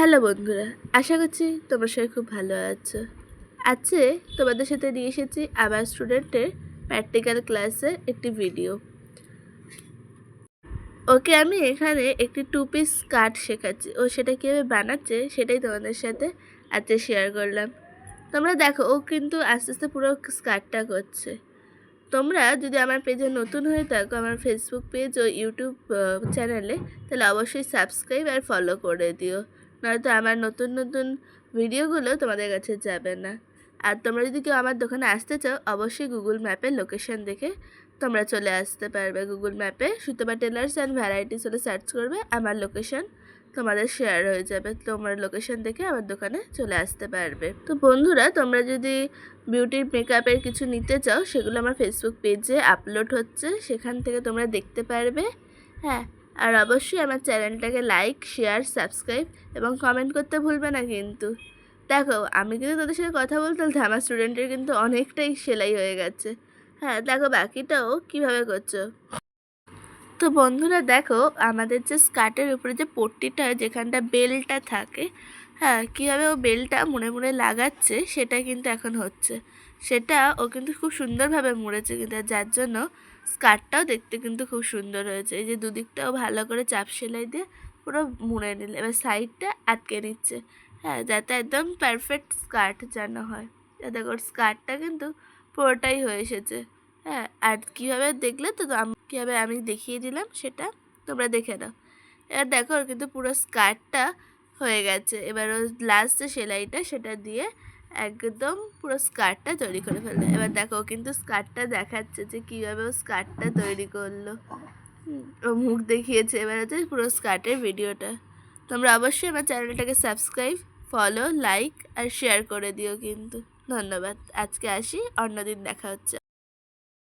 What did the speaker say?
Hello বন্ধুরা, আশা করছি তোমরা সবাই খুব ভালো আছো। আজকে তোমাদের সাথে নিয়ে এসেছি আবার স্টুডেন্টের প্র্যাকটিক্যাল ক্লাসের একটি ভিডিও ওকে আমি এখানে একটি টু পিস স্কার্ট শেখাচ্ছি। ও সেটা কীভাবে বানাচ্ছে সেটাই তোমাদের সাথে আজকে শেয়ার করলাম। তোমরা দেখো, ও কিন্তু আস্তে আস্তে পুরো স্কার্টটা করছে। তোমরা যদি আমার পেজে নতুন হয়ে থাকো, আমার ফেসবুক পেজ ও ইউটিউব চ্যানেলে তাহলে অবশ্যই সাবস্ক্রাইব আর ফলো করে দিও। নয়তো আমার নতুন নতুন ভিডিওগুলো তোমাদের কাছে যাবে না। আর তোমরা যদি কেউ আমার দোকানে আসতে চাও, অবশ্যই গুগল ম্যাপে লোকেশন দেখে তোমরা চলে আসতে পারবে। গুগল ম্যাপে সুতপা টেলার্স অ্যান্ড ভ্যারাইটিস হলে সার্চ করবে, আমার লোকেশন তোমাদের শেয়ার হয়ে যাবে। তোমরা লোকেশন দেখে আমার দোকানে চলে আসতে পারবে। তো বন্ধুরা, তোমরা যদি বিউটির মেকআপের কিছু নিতে চাও, সেগুলো আমার ফেসবুক পেজে আপলোড হচ্ছে। সেখান থেকে তোমরা দেখতে পারবে। হ্যাঁ আর অবশ্যই আমার চ্যানেলটাকে লাইক, শেয়ার, সাবস্ক্রাইব এবং কমেন্ট করতে ভুলবে না কিন্তু। দেখো, আমি কিন্তু তাদের সাথে কথা বলতে বলতে আমার স্টুডেন্টের কিন্তু অনেকটাই সেলাই হয়ে গেছে। হ্যাঁ দেখো বাকিটাও কীভাবে করছ। তো বন্ধুরা দেখো, আমাদের যে স্কার্টের উপরে যে পট্টিটা, যেখানটা বেলটা থাকে হ্যাঁ কীভাবে ও বেলটা মুড়ে মুড়ে লাগাচ্ছে সেটা কিন্তু এখন হচ্ছে। সেটা ও কিন্তু খুব সুন্দরভাবে মুড়েছে কিন্তু যার জন্য স্কার্টটাও দেখতে কিন্তু খুব সুন্দর হয়েছে। এই যে দুদিকটাও ভালো করে চাপ সেলাই দিয়ে পুরো মুড়ে নিলে, এবার সাইডটা আটকে নিচ্ছে। হ্যাঁ যাতে একদম পারফেক্ট স্কার্ট যেন হয়। দেখো স্কার্টটা কিন্তু পুরোটাই হয়ে এসেছে। হ্যাঁ আর কীভাবে দেখলে তো কীভাবে আমি দেখিয়ে দিলাম সেটা তোমরা দেখে নাও। এবার দেখো কিন্তু পুরো স্কার্টটা হয়ে গেছে। এবার লাস্ট যে সেলাইটা সেটা দিয়ে একদম পুরো স্কার্টটা তৈরি করে ফেলল। এবার দেখো কিন্তু স্কার্টটা দেখাচ্ছে যে কীভাবে ও স্কার্টটা তৈরি করল। ও মুখ দেখিয়েছে। এবার হচ্ছে পুরো স্কার্টের ভিডিওটা তোমরা অবশ্যই আমার চ্যানেলটাকে সাবস্ক্রাইব ফলো লাইক আর শেয়ার করে দিও কিন্তু। ধন্যবাদ। আজকে আসি, অন্যদিন দেখা হচ্ছে।